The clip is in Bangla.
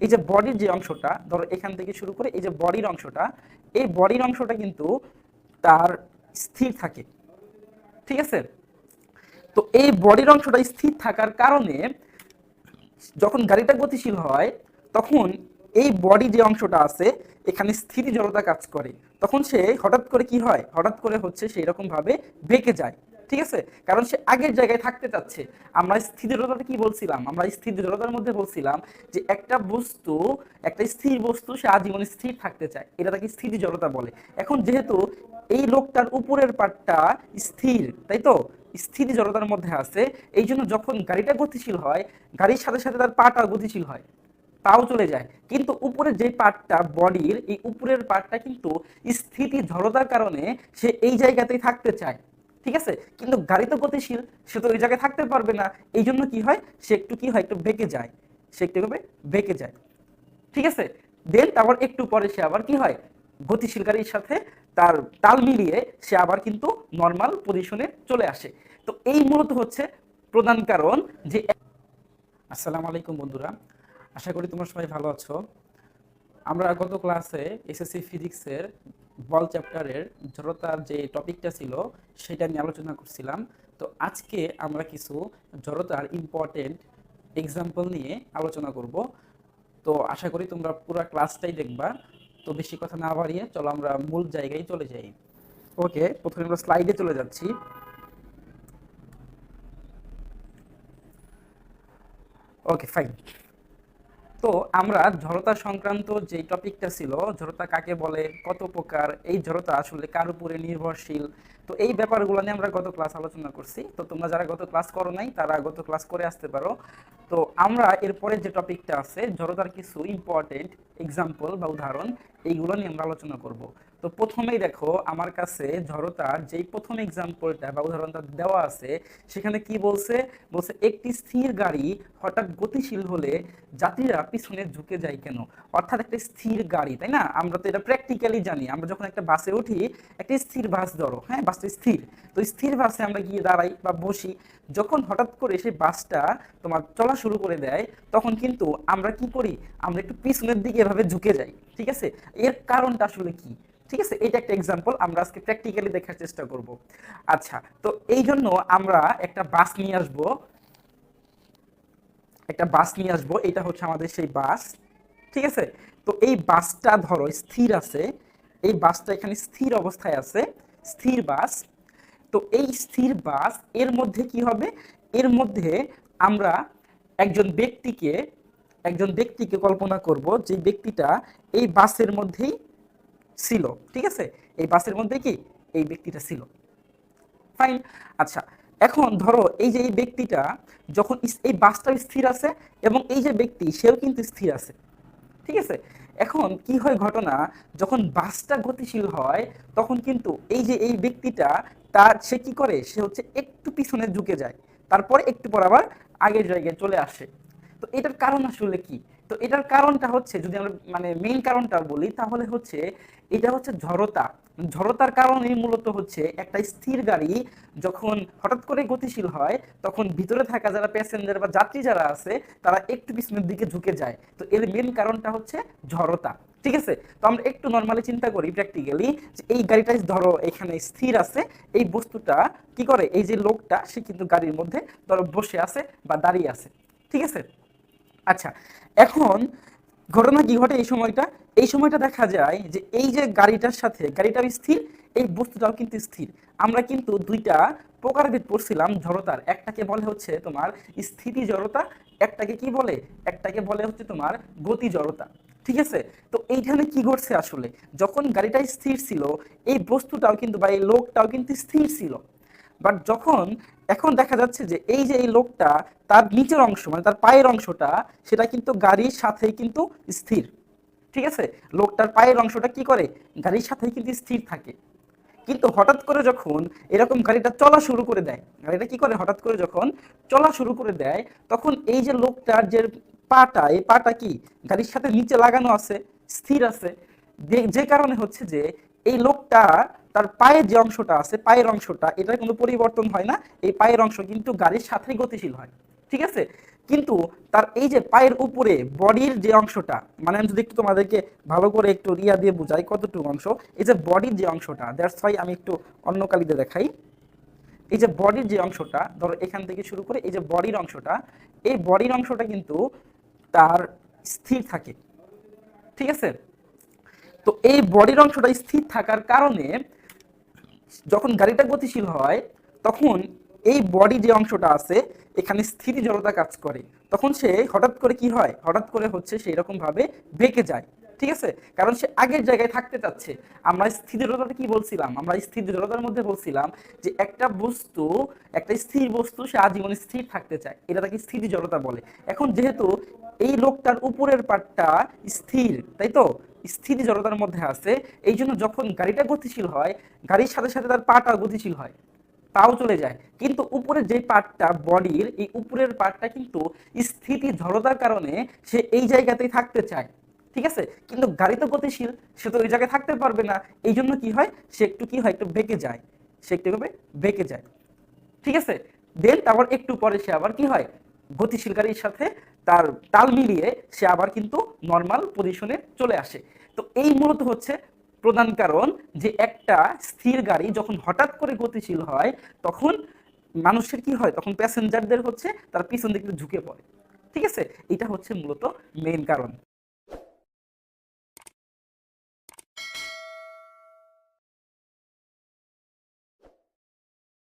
এই যে বডির যে অংশটা, ধরো এখান থেকে শুরু করে এই যে বডির অংশটা, এই বডির অংশটা কিন্তু তার স্থির থাকে। ঠিক আছে? তো এই বডির অংশটা স্থির থাকার কারণে যখন গাড়িটা গতিশীল হয়, তখন এই বডি যে অংশটা আছে, এখানে স্থির জড়তা কাজ করে। তখন সে হঠাৎ করে কি হয়? হঠাৎ করে হচ্ছে সেই রকম ভাবে বেঁকে যায়। ঠিক আছে? কারণ সে আগের জায়গায় থাকতে চাচ্ছে। আমরা স্থিতি জড়তাটা কি বলছিলাম? আমরা স্থিতি জড়তার মধ্যে বলছিলাম যে একটা বস্তু, একটা স্থির বস্তু সে আজীবন স্থির থাকতে চায়। এটা তাকে স্থিতি জড়তা বলে। এখন যেহেতু এই লোকটার উপরের পাটটা স্থির, তাই তো? স্থিতি জড়তার মধ্যে আছে। এই জন্য যখন গাড়িটা গতিশীল হয়, গাড়ির সাথে সাথে তার পাটা গতিশীল হয়। তাও চলে যায়। কিন্তু উপরের যে পার্টটা বডির, এই উপরের পার্টটা কিন্তু স্থিতি জড়তার কারণে সে এই জায়গাতেই থাকতে চায়। ঠিক আছে? কিন্তু গাড়ি তো গতিশীল, সে তো ওই জায়গায় থাকতে পারবে না। এই জন্য কি হয়? সে একটু কি হয়? একটু বেঁকে যায়। সে একটু বেঁকে যায়। ঠিক আছে? দেন তারপর একটু পরে সে আবার কি হয়? গতিশীল গাড়ির সাথে তার তাল মিলিয়ে সে আবার কিন্তু নর্মাল পজিশনে চলে আসে। তো এই মূলত হচ্ছে প্রধান কারণ যে আসসালামু আলাইকুম বন্ধুরা। আশা করি তোমরা সবাই ভালো আছো। আমরা গত ক্লাসে এসএসসি ফিজিক্সের বল চ্যাপ্টারের জড়তার যে টপিকটা ছিল, সেটা নিয়ে আলোচনা করছিলাম। তো আজকে আমরা কিছু জড়তার ইম্পর্টেন্ট এক্সাম্পল নিয়ে আলোচনা করব। তো আশা করি তোমরা পুরো ক্লাসটাই দেখবা। তো বেশি কথা না বাড়িয়ে চলো আমরা মূল জায়গায় চলে যাই। ওকে প্রথমে আমরা স্লাইডে চলে যাচ্ছি। ওকে ফাইন তো আমরা জড়তা সংক্রান্ত যে টপিকটা ছিল, জড়তা কাকে বলে, কত প্রকার এই জড়তা আসলে কার উপরে নির্ভরশীল, তো এই ব্যাপারগুলো নিয়ে আমরা গত ক্লাস আলোচনা করছি। তো তোমরা যারা গত ক্লাস করো নাই, তারা গত ক্লাস করে আসতে পারো। তো আমরা এরপরে যে টপিকটা আছে, জড়তার কিছু ইম্পর্টেন্ট এক্সাম্পল বা উদাহরণ, এইগুলো নিয়ে আমরা আলোচনা করব। তো প্রথমেই দেখো আমার কাছে জড়তার যেই প্রথম এক্সাম্পলটা বা উদাহরণটা দেওয়া আছে, সেখানে কি বলছে? বলছে, একটি স্থির গাড়ি হঠাৎ গতিশীল হলে যাত্রীরা পিছনে ঝুঁকে যায় কেন? অর্থাৎ একটা স্থির গাড়ি, তাই না? আমরা তো এটা প্র্যাকটিক্যালি জানি। আমরা যখন একটা বাসে উঠি, একটা স্থির বাস ধরো হ্যাঁ? বাসটা স্থির। তো স্থির বাসে আমরা গিয়ে দাঁড়াই বা বসি। যখন হঠাৎ করে সেই বাসটা তোমার চলা শুরু করে দেয়, তখন কিন্তু আমরা কি করি? আমরা একটু পিছনের দিকে এভাবে ঝুঁকে যাই, ঠিক আছে? এর কারণটা আসলে কি? ঠিক আছে? এটা একটা এক্সাম্পল আমরা আজকে প্র্যাকটিক্যালি দেখার চেষ্টা করব। আচ্ছা তো এই জন্য আমরা একটা বাস নিয়ে আসব। একটা বাস নিয়ে আসব, এটা হচ্ছে আমাদের সেই বাস ঠিক আছে? তো এই বাসটা ধরো স্থির আছে, এই বাসটা এখানে স্থির অবস্থায় আছে, স্থির বাস তো এই স্থির বাসের মধ্যে কি হবে? এর মধ্যে আমরা একজন ব্যক্তিকে একজন ব্যক্তিকে কল্পনা করব যে ব্যক্তিটা এই বাসের মধ্যেই ছিল, ঠিক আছে? এই বাসের মধ্যে কি? এই ব্যক্তিটা ছিল। ফাইন আচ্ছা এখন ধরো এই যে এই ব্যক্তিটা যখন এই বাসটা স্থির আছে এবং এই যে ব্যক্তি, সেও কিন্তু স্থির আছে, ঠিক আছে? এখন কি হয় ঘটনা, যখন বাসটা গতিশীল হয়, তখন কিন্তু এই যে এই ব্যক্তিটা, তার, সে কি করে? সে হচ্ছে একটু পিছনে ঝুঁকে যায়। তারপরে একটু পর আবার আগের জায়গায় চলে আসে। তো এটার কারণ আসলে কি? তো এটার কারণটা হচ্ছে, যদি আমরা মানে মেইন কারণটা বলি, তাহলে হচ্ছে এটা হচ্ছে জড়তা জড়তার কারণেই মূলত হচ্ছে একটা স্থির গাড়ি যখন হঠাৎ করে গতিশীল হয়, তখন ভিতরে থাকা যারা প্যাসেঞ্জার বা যাত্রী যারা আছে, তারা একটু পিছনের দিকে ঝুঁকে যায়। তো এর মেন কারণটা হচ্ছে জড়তা ঠিক আছে? তো আমরা একটু নর্মালি চিন্তা করি প্র্যাকটিক্যালি যে এই গাড়িটা ধরো এখানে স্থির আছে, এই বস্তুটা কি করে? এই যে লোকটা, সে কিন্তু গাড়ির মধ্যে ধরো বসে আছে বা দাঁড়িয়ে আছে। ঠিক আছে? আচ্ছা এখন ঘটনা কি ঘটে এই সময়টা? এই সময়টা দেখা যায় যে এই যে গাড়িটার সাথে, গাড়িটাও স্থির, এই বস্তুটাও কিন্তু স্থির। আমরা কিন্তু দুইটা প্রকারভেদ পড়ছিলাম জড়তার। একটাকে বলে হচ্ছে তোমার স্থিতি জড়তা, একটাকে কি বলে? একটাকে বলে হচ্ছে তোমার গতি জড়তা। ঠিক আছে? তো এইখানে কি ঘটছে আসলে? যখন গাড়িটা স্থির ছিল, এই বস্তুটাও কিন্তু বা এই লোকটাও কিন্তু স্থির ছিল। বাট যখন, এখন দেখা যাচ্ছে যে এই যে এই লোকটা, তার নিচের অংশ মানে তার পায়ের অংশটা, সেটা কিন্তু গাড়ির সাথেই কিন্তু স্থির। ঠিক আছে? লোকটার পায়ের অংশটা কি করে? গাড়ির সাথেই কিন্তু স্থির থাকে। কিন্তু হঠাৎ করে যখন এরকম গাড়িটা চলা শুরু করে দেয়, গাড়িটা কি করে? হঠাৎ করে যখন চলা শুরু করে দেয়, তখন এই যে লোকটার যে পাটা, এই পাটা কি? গাড়ির সাথে নিচে লাগানো আছে, স্থির আছে। যে- যে কারণে হচ্ছে যে এই লোকটা তার পায়ের যে অংশটা আছে, পায়ের অংশটা, এটার কোনো পরিবর্তন হয় না। এই পায়ের অংশ কিন্তু গাড়ির সাথেই গতিশীল হয়, ঠিক আছে? কিন্তু তার এই যে পায়ের উপরে বডির যে অংশটা মানে আমি যদি একটু তোমাদেরকে ভালো করে একটু রিয়া দিয়ে বুঝাই কতটুকু অংশ, এই যে বডির যে অংশটা দ্যাটস ওয়াই আমি একটু অন্য কালিতে দেখাই। এই যে বডির যে অংশটা, ধরো এখান থেকে শুরু করে এই যে বডির অংশটা, এই বডির অংশটা কিন্তু তার স্থির থাকে, ঠিক আছে? তো এই বডির অংশটা স্থির থাকার কারণে যখন গাড়িটা গতিশীল হয়, তখন এই বডি যে অংশটা আছে, এখানে স্থির জড়তা কাজ করে। তখন সে হঠাৎ করে কি হয়? হঠাৎ করে হচ্ছে সেই রকম ভাবে বেঁকে যায়। ঠিক আছে? কারণ সে আগের জায়গায় থাকতে চাচ্ছে। আমরা স্থির জড়তাটা কি বলছিলাম? আমরা স্থির জড়তার মধ্যে বলছিলাম যে একটা বস্তু, একটা স্থির বস্তু সে আজীবন স্থির থাকতে চায়। এটা তাকে স্থির জড়তা বলে। এখন যেহেতু এই লোকটার উপরের পাটটা স্থির, তাই তো? স্থির জড়তার মধ্যে আছে এই জন্য যখন গাড়িটা গতিশীল হয়, গাড়ির সাথে সাথে তার পাটা গতিশীল হয় পাও চলে যায়। কিন্তু উপরের যে পার্টটা বডির, এই উপরের পার্টটা কিন্তু স্থিতি জড়তার কারণে সে এই জায়গাতেই থাকতে চায়। ঠিক আছে? কিন্তু গাড়ি তো গতিশীল, সে তো ওই জায়গায় থাকতে পারবে না। এই জন্য কি হয়? সে একটু কি হয়? একটু বেঁকে যায়। সে একটু বেঁকে যায়। ঠিক আছে? দেন তারপর একটু পরে সে আবার কি হয়? গতিশীল গাড়ির সাথে তার তাল মিলিয়ে সে আবার কিন্তু নর্মাল পজিশনে চলে আসে। তো এই মূলত হচ্ছে প্রধান কারণ যে একটা স্থির গাড়ি যখন হঠাৎ করে গতিশীল হয়, তখন মানুষের কি হয়? তখন প্যাসেঞ্জারদের হচ্ছে তার পিছন দিকে ঝুঁকে পড়ে। ঠিক আছে? এটা হচ্ছে মূলত মেইন কারণ।